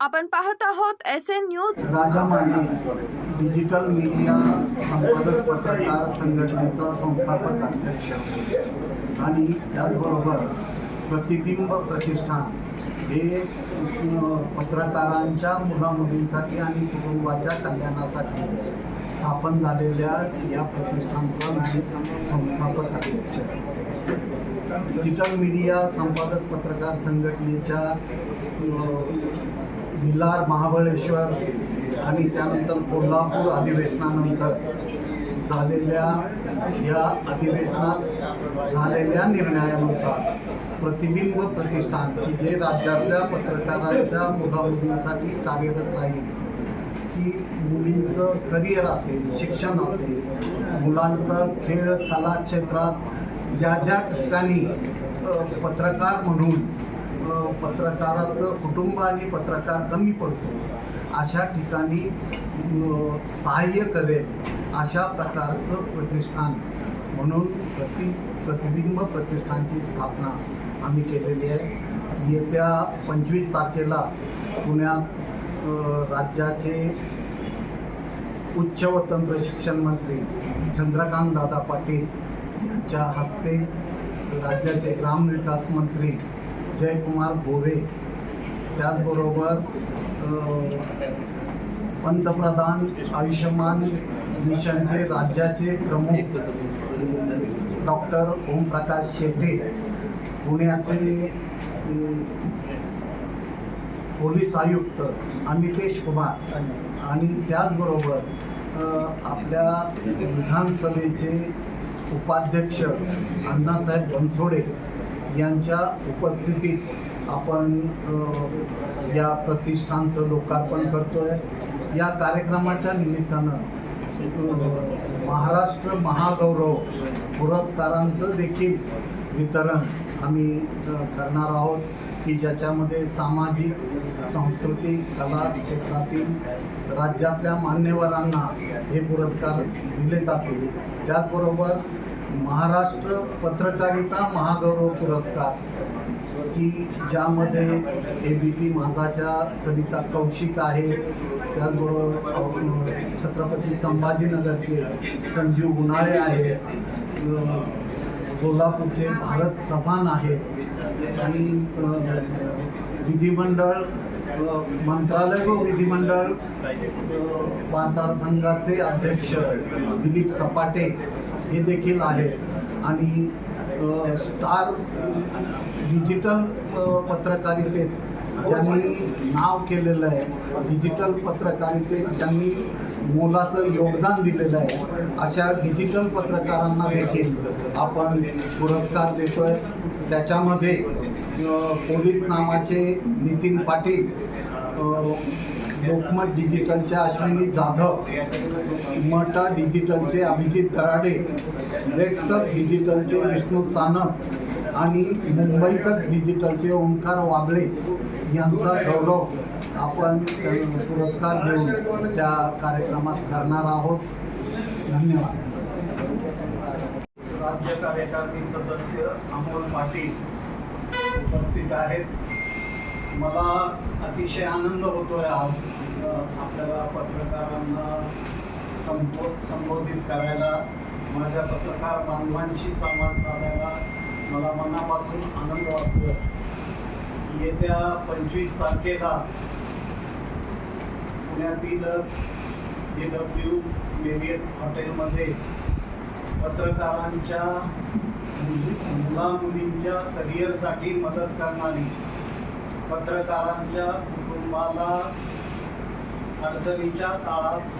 आपण पाहत आहोत S N news Raja Mande digital media संपादक पत्रकार संघटनेचा संस्थापक अध्यक्ष. आणि त्याचबरोबर प्रतिबिंब प्रतिष्ठान हे पत्रकारांच्या मुलामुलींसाठी आणि कुटुंबाच्या कल्याणासाठी स्थापन झालेल्या या प्रतिष्ठानचा मी संस्थापक अध्यक्ष. डिजिटल मीडिया संपादक पत्रकार संघटनेच्या भिलार महाबळेश्वर आणि त्यानंतर कोल्हापूर अधिवेशनानंतर झालेल्या या अधिवेशनात झालेल्या निर्णयानुसार प्रतिबिंब प्रतिष्ठान की जे राज्यातल्या पत्रकारांच्या मुलामुलींसाठी कार्यरत राहील की मुलींचं करिअर असेल शिक्षण असेल मुलांचं खेळ कला क्षेत्रात ज्या ज्या ठिकाणी पत्रकार म्हणून पत्रकाराचं कुटुंब आणि पत्रकार कमी पडतो. अशा ठिकाणी सहाय्य करेल अशा प्रकारचं प्रतिष्ठान. म्हणून प्रति प्रतिबिंब प्रतिष्ठानची स्थापना आम्ही केलेली आहे. येत्या पंचवीस तारखेला पुण्यात राज्याचे उच्च व तंत्र शिक्षण मंत्री चंद्रकांत दादा पाटील यांच्या हस्ते राज्याचे ग्रामविकास मंत्री जयकुमार गोरे. त्याचबरोबर पंतप्रधान आयुष्यमान मिशनचे राज्याचे प्रमुख डॉक्टर ओमप्रकाश शेटे पुण्याचे पोलीस आयुक्त अमितेश कुमार आणि त्याचबरोबर आपल्या विधानसभेचे उपाध्यक्ष अण्णासाहेब बनसोडे यांच्या उपस्थितीत आपण या प्रतिष्ठानचं लोकार्पण करतोय. या कार्यक्रमाच्या निमित्तानं महाराष्ट्र महागौरव पुरस्कारांचं देखील वितरण आम्ही करणार आहोत की ज्याच्यामध्ये सामाजिक सांस्कृतिक कला क्षेत्रातील राज्यातल्या मान्यवरांना हे पुरस्कार दिले जातील. त्याचबरोबर महाराष्ट्र पत्रकारिता महागौरव पुरस्कार की ज्यामध्ये ए बी पी माझाच्या सरिता कौशिक आहे त्याचबरोबर छत्रपती संभाजीनगरचे संजीव उन्हाळे आहेत कोल्हापूरचे भारत चव्हाण आहेत आणि विधिमंडळ मंत्रालय व विधिमंडळ अ, संघाचे अध्यक्ष दिलीप सपाटे हे देखील आहेत. आणि स्टार डिजिटल पत्रकारितेत ज्यांनी नाव केलेलं आहे डिजिटल पत्रकारितेत ज्यांनी मोलाचं योगदान दिलेलं आहे. अशा डिजिटल पत्रकारांना देखील आपण पुरस्कार देतोय. त्याच्यामध्ये पोलीस नामाचे नितीन पाटील लोकमत डिजिटलच्या अश्विनी जाधव मटा डिजिटलचे अभिजित कराडे रेडसप डिजिटलचे विष्णू सानप आणि मुंबईतच डिजिटलचे ओंकार वाबळे यांचा गौरव आपण पुरस्कार देऊन त्या कार्यक्रमात करणार आहोत. धन्यवाद. राज्य कार्यकारिणी सदस्य अमोल पाटील उपस्थित आहेत. मला अतिशय आनंद होतोय आज आपल्याला पत्रकारांना संबो संबोधित करायला माझ्या पत्रकार बांधवांशी संवाद साधायला मला मनापासून आनंद वाटतोय. येत्या पंचवीस तारखेला पुण्यातीलच ए डब्ल्यू मेरियट हॉटेलमध्ये पत्रकारांच्या मुला मुलींच्या करिअरसाठी मदत करणारी पत्रकारांच्या कुटुंबाला अडचणीच्या काळात